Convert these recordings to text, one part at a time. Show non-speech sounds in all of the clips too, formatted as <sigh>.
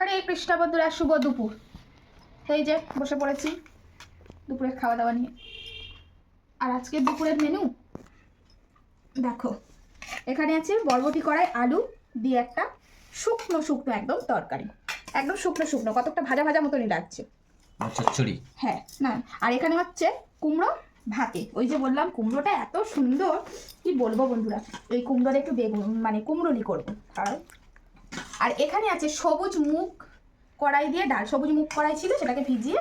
আরে কৃষ্ণ বন্ধুরা শুভ দুপুর। এই যে বসে পড়েছি দুপুরের খাওয়া দাওয়া নিয়ে। আর আজকে দুপুরের মেনু দেখো এখানে আছে বরবটি কড়াই আলু দিয়ে একটা শুকনো শুকনো একদম তরকারি। একদম শুকনো শুকনো কতকটা ভাজা ভাজা মতনই লাগছে। চচ্চড়ি হ্যাঁ না আর এখানে হচ্ছে কুমড়ো ভাতে। ওই যে বললাম কুমড়োটা এত সুন্দর কি বলব বন্ধুরা? এই কুমড়োর একটু বেগুন মানে কুমড়োলি করব। আর আর এখানে আছে সবুজ মুখ কড়াই দিয়ে ডাল সবুজ মুখ কড়াই ছিল সেটাকে ভিজিয়ে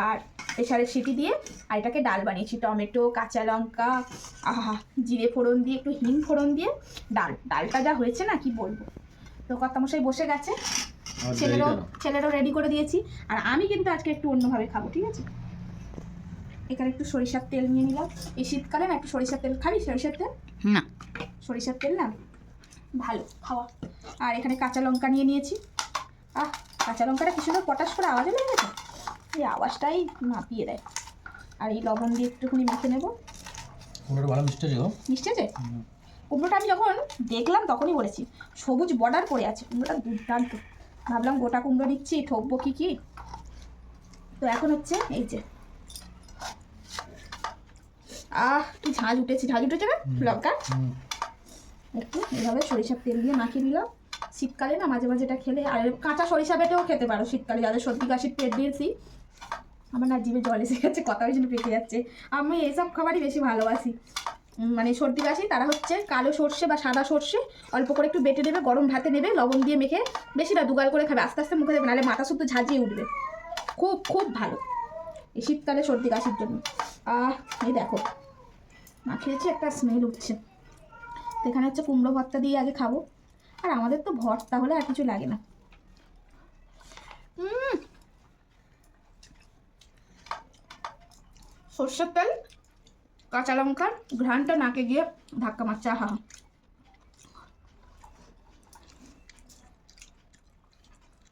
আর প্রেশারের সিটি দিয়ে আর এটাকে ডাল বানিয়েছি টমেটো কাঁচা লঙ্কা আহা জিরে ফোড়ন দিয়ে একটু হিম ফোড়ন দিয়ে ডাল। ডালটা যা হয়েছে না কি বলব? তো কর্তামশাই বসে গেছে ছেলেরও ছেলেরও রেডি করে দিয়েছি। আর আমি কিন্তু আজকে একটু অন্যভাবে খাব ঠিক আছে? এখানে একটু সরিষার তেল নিয়ে নিলাম। এই শীতকালে না একটু সরিষার তেল খাবি? সরিষার তেল? না। সরিষার তেল না? ভালো খাওয়া। আর এখানে কাঁচা লঙ্কা নিয়ে নিয়েছি। আহ কাঁচা লঙ্কাটা কি সুন্দর পটাশ করে আওয়াজে লেগে গেছে এই আওয়াজটাই মাপিয়ে দেয়। আর এই লবণ দিয়ে একটুখানি মেখে নেব। কুমড়োটা ভালো মিষ্টি আছে মিষ্টি আছে? কুমড়োটা আমি যখন দেখলাম তখনই বলেছি সবুজ বর্ডার করে আছে কুমড়োটা দুর্দান্ত। ভাবলাম গোটা কুমড়ো নিচ্ছি ঠকবো কি কি? তো এখন হচ্ছে এই যে। আহ কি ঝাঁঝ উঠেছে ঝাঁজ উঠেছে না? লঙ্কা। একটু এভাবে সরিষার তেল দিয়ে মাখিয়ে নিলাম। শীতকালে না মাঝে মাঝে এটা খেলে, আর কাঁচা সরিষা বেটেও খেতে পারো শীতকালে, যাদের সর্দি কাশির পেট দিয়েছি। আমার না জিভে জল এসে গেছে, কথা জন্য পেকে যাচ্ছে। আমি এসব খাবারই বেশি ভালোবাসি। মানে সর্দি কাশি, তারা হচ্ছে কালো সর্ষে বা সাদা সর্ষে, অল্প করে একটু বেটে নেবে গরম ভাতে নেবে, লবণ দিয়ে মেখে বেশি না দুগাল করে খাবে, আস্তে আস্তে মুখে দেবে, নাহলে মাথা শুদ্ধ ঝাঁঝিয়ে উঠবে। খুব খুব ভালো। এই শীতকালে সর্দি কাশির জন্য। আহ, এই দেখো, মাখিয়েছি, একটা স্মেল উঠছে। এখানে হচ্ছে কুমড়ো ভর্তা দিয়ে আগে খাব। আর আমাদের তো ভর্তা হলে আর কিছু লাগে না। সর্ষের তেল কাঁচা লঙ্কার ঘ্রাণটা নাকে গিয়ে ধাক্কা মারছে আহা।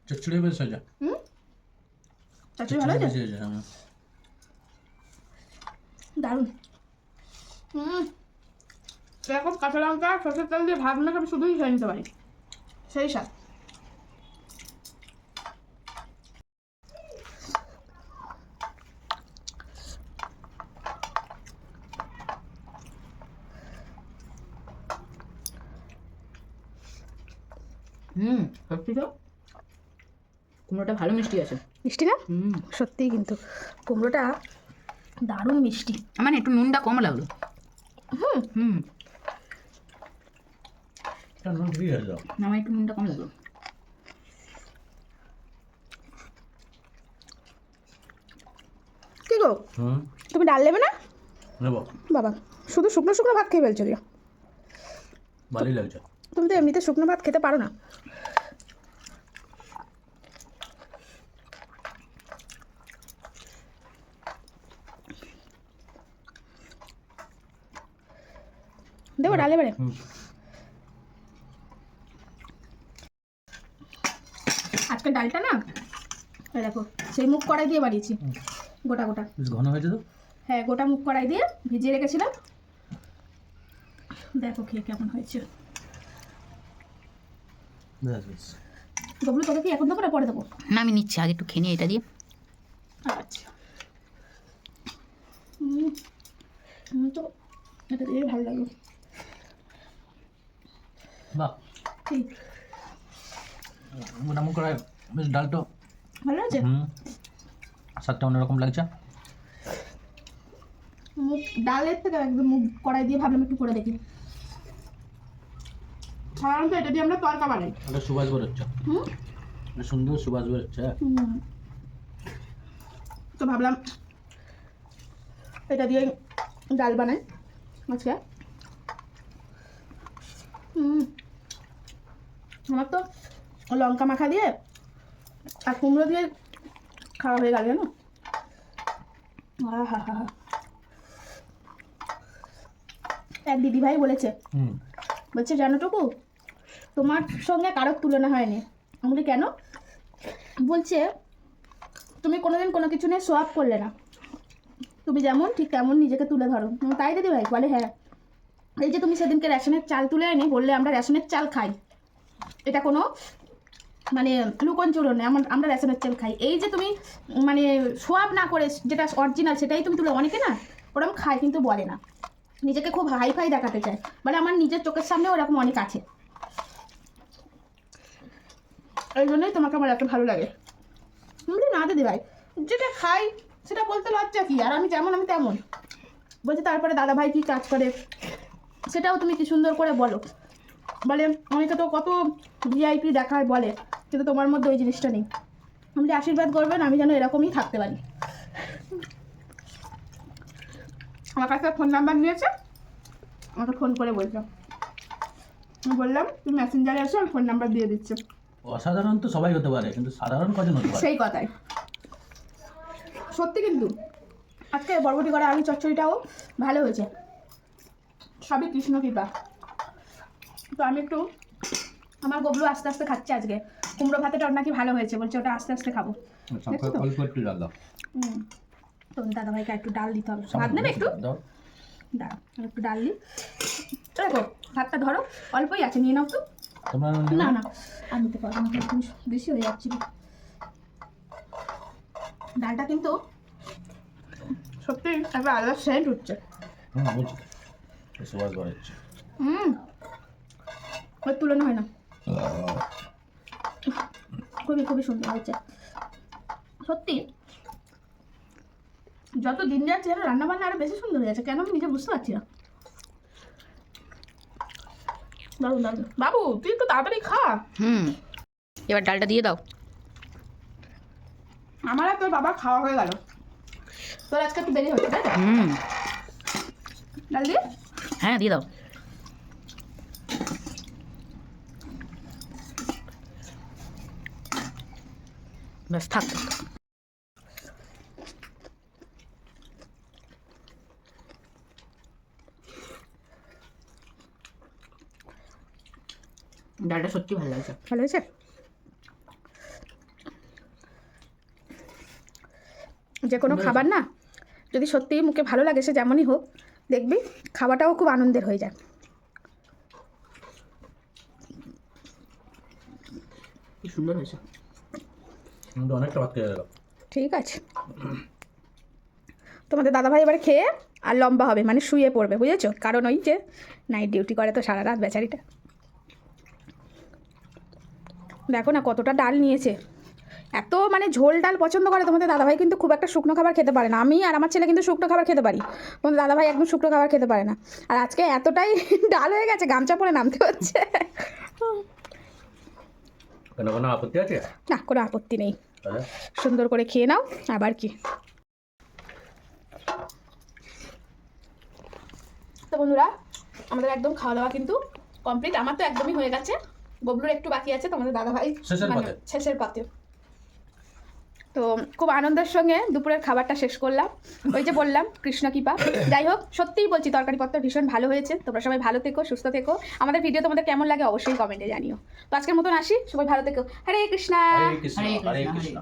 চচ্চড়ি বেশ হুম? ভালো চচ্চড়ি হয়েছে। দারুণ। হুম এরকম কাঁচা লঙ্কা সর্ষের তেল দিয়ে ভাত মেখে আমি শুধুই খেয়ে নিতে পারি। সেই স্বাদ। হুম সত্যি তো? কুমড়োটা ভালো মিষ্টি আছে। মিষ্টি না? হুম। সত্যিই কিন্তু কুমড়োটা দারুণ মিষ্টি। মানে একটু নুনটা কম লাগল। হুম। হুম। নুন ঠিক আছে তো আমার একটু নুনটা কম লাগল। কি গো? হুম? তুমি ডাল নেবে না? নেব। বাবা শুধু শুকনো শুকনো ভাত খেয়ে ফেলছো দিও। ভালোই লাগছে। তুমি তো এমনিতে শুকনো ভাত খেতে পারো না। দেবো ডাল এবারে। আজকে ডালটা না দেখো সেই মুখ কড়াই দিয়ে বানিয়েছি গোটা গোটা। বেশ ঘন হয়েছে তো? হ্যাঁ গোটা মুখ কড়াই দিয়ে ভিজিয়ে রেখেছিলাম। দেখো খেয়ে কেমন হয়েছে। গবলু তোকে কি এখন দেবো না পরে দেবো? না আমি নিচ্ছি আগে একটু খেয়ে নিই এটা দিয়ে। আচ্ছা। তো এটা দিয়ে ভালো লাগল। বাহ। ঠিক মোটামুটি করে বেশ ডালটা ভালো আছে হুম স্বাদটা অন্যরকম লাগছে মুখ ডালের থেকে একদম মুখ কড়াই দিয়ে ভাবলাম একটু করে দেখি সাধারণত এটা দিয়ে আমরা তরকা বানাই একটা সুবাস বেরোচ্ছে হুম সুন্দর সুবাস বেরোচ্ছে হুম। তো ভাবলাম এটা দিয়ে ডাল বানাই আজকে হুম আমার তো লঙ্কা মাখা দিয়ে আর কুমড়ো দিয়ে খাওয়া হয়ে গেল জানো? হা এক দিদিভাই বলেছে বলছে জানো টুকু তোমার সঙ্গে কারোর তুলনা হয়নি। আমি বলি কেন? বলছে তুমি কোনোদিন কোনো কিছু নিয়ে সোয়াব করলে না। তুমি যেমন ঠিক তেমন নিজেকে তুলে ধরো। তাই দিদি ভাই বলে হ্যাঁ। এই যে তুমি সেদিনকে রেশনের চাল তুলে এনে বললে আমরা রেশনের চাল খাই। এটা কোনো মানে লুকন চুরন আমরা রেশনের চাল খাই। এই যে তুমি মানে সোয়াব না করে যেটা অরিজিনাল সেটাই তুমি তুলে, অনেকে না ওরকম খায় কিন্তু বলে না। নিজেকে খুব হাই ফাই দেখাতে চায়। মানে আমার নিজের চোখের সামনে ওরকম অনেক আছে। এই জন্যই তোমাকে আমার এত ভালো লাগে। বলি না দিদি ভাই, যেটা খাই সেটা বলতে লজ্জা কি? আর আমি যেমন, আমি তেমন। বলছে তারপরে দাদা ভাই কি কাজ করে? সেটাও তুমি কি সুন্দর করে বলো। বলে অনেকে তো কত ভিআইপি দেখায় বলে কিন্তু তোমার মধ্যে ওই জিনিসটা নেই। আপনি আশীর্বাদ করবেন আমি যেন এরকমই থাকতে পারি। আমার কাছে ফোন নাম্বার নিয়েছে আমাকে ফোন করে বলছে। আমি বললাম তুমি মেসেঞ্জারে এসো আমি ফোন নাম্বার দিয়ে দিচ্ছে। অসাধারণ তো সবাই হতে পারে কিন্তু সাধারণ কজন হতে পারে? সেই কথাই। সত্যি কিন্তু আজকে বরবটি করা আলু চচ্চড়িটাও ভালো হয়েছে। সবই কৃষ্ণ কৃপা। তো আমি একটু আমার গবলু আস্তে আস্তে খাচ্ছে আজকে। কুমড়ো ভাতেটা ওর নাকি ভালো হয়েছে বলছে ওটা আস্তে আস্তে খাব। দেখছ তো? অল্প একটু ডাল দাও। হুম। তো দাদা ভাইকে একটু ডাল দিতে হবে। ভাত নেবে একটু দাঁড়া একটু ডাল দিই। দেখো ভাতটা ধরো অল্পই আছে নিয়ে নাও তো। না না আমি নিতে পারব একটু বেশি হয়ে যাচ্ছিল ডালটা কিন্তু সত্যি একটা আলাদা সেন্ট হচ্ছে। হুম। ওর তুলনা হয় না। খুবই খুবই সুন্দর হয়েছে। সত্যি যত দিন যাচ্ছে রান্না বান্না আরও বেশি সুন্দর হয়ে যাচ্ছে। কেন আমি নিজে বুঝতে পারছি না। দারুণ দারুণ বাবু তুই একটু তাড়াতাড়ি খা। হুম। এবার ডালটা দিয়ে দাও। আমার আর তোর বাবা খাওয়া হয়ে গেল। তোর আজকে একটু দেরি হচ্ছে তাই হুম। ডাল দিয়ে? হ্যাঁ দিয়ে দাও। ব্যাস থাক। ডালটা সত্যি ভালো লাগছে ভালো হয়েছে যে কোনো খাবার না যদি সত্যিই মুখে ভালো লাগে সে যেমনই হোক দেখবি খাওয়াটাও খুব আনন্দের হয়ে যায়। সুন্দর হয়েছে। ঠিক আছে। তোমাদের দাদাভাই এবারে খেয়ে আর লম্বা হবে মানে শুয়ে পড়বে, বুঝেছ? কারণ ওই যে নাইট ডিউটি করে তো সারা রাত বেচারিটা। দেখো না কতটা ডাল নিয়েছে। এত মানে ঝোল ডাল পছন্দ করে তোমাদের দাদাভাই, কিন্তু খুব একটা শুকনো খাবার খেতে পারে না। আমি আর আমার ছেলে কিন্তু শুকনো খাবার খেতে পারি। তোমাদের দাদাভাই একদম শুকনো খাবার খেতে পারে না। আর আজকে এতটাই <laughs> ডাল হয়ে গেছে, গামছা পরে নামতে হচ্ছে। কেন কোনো আপত্তি আছে? না কোনো আপত্তি নেই। সুন্দর করে খেয়ে নাও আবার কি? তো বন্ধুরা আমাদের একদম খাওয়া দাওয়া কিন্তু কমপ্লিট আমার তো একদমই হয়ে গেছে। ববলুর একটু বাকি আছে তোমাদের দাদা ভাই শেষের পথে শেষের পাতে। তো খুব আনন্দের সঙ্গে দুপুরের খাবারটা শেষ করলাম। ওই যে বললাম কৃষ্ণ কৃপা। যাই হোক সত্যিই বলছি তরকারি পত্র ভীষণ ভালো হয়েছে। তোমরা সবাই ভালো থেকো সুস্থ থেকো। আমাদের ভিডিও তোমাদের কেমন লাগে অবশ্যই কমেন্টে জানিও। তো আজকের মতন আসি সবাই ভালো থেকো। হরে কৃষ্ণা। হরে কৃষ্ণ।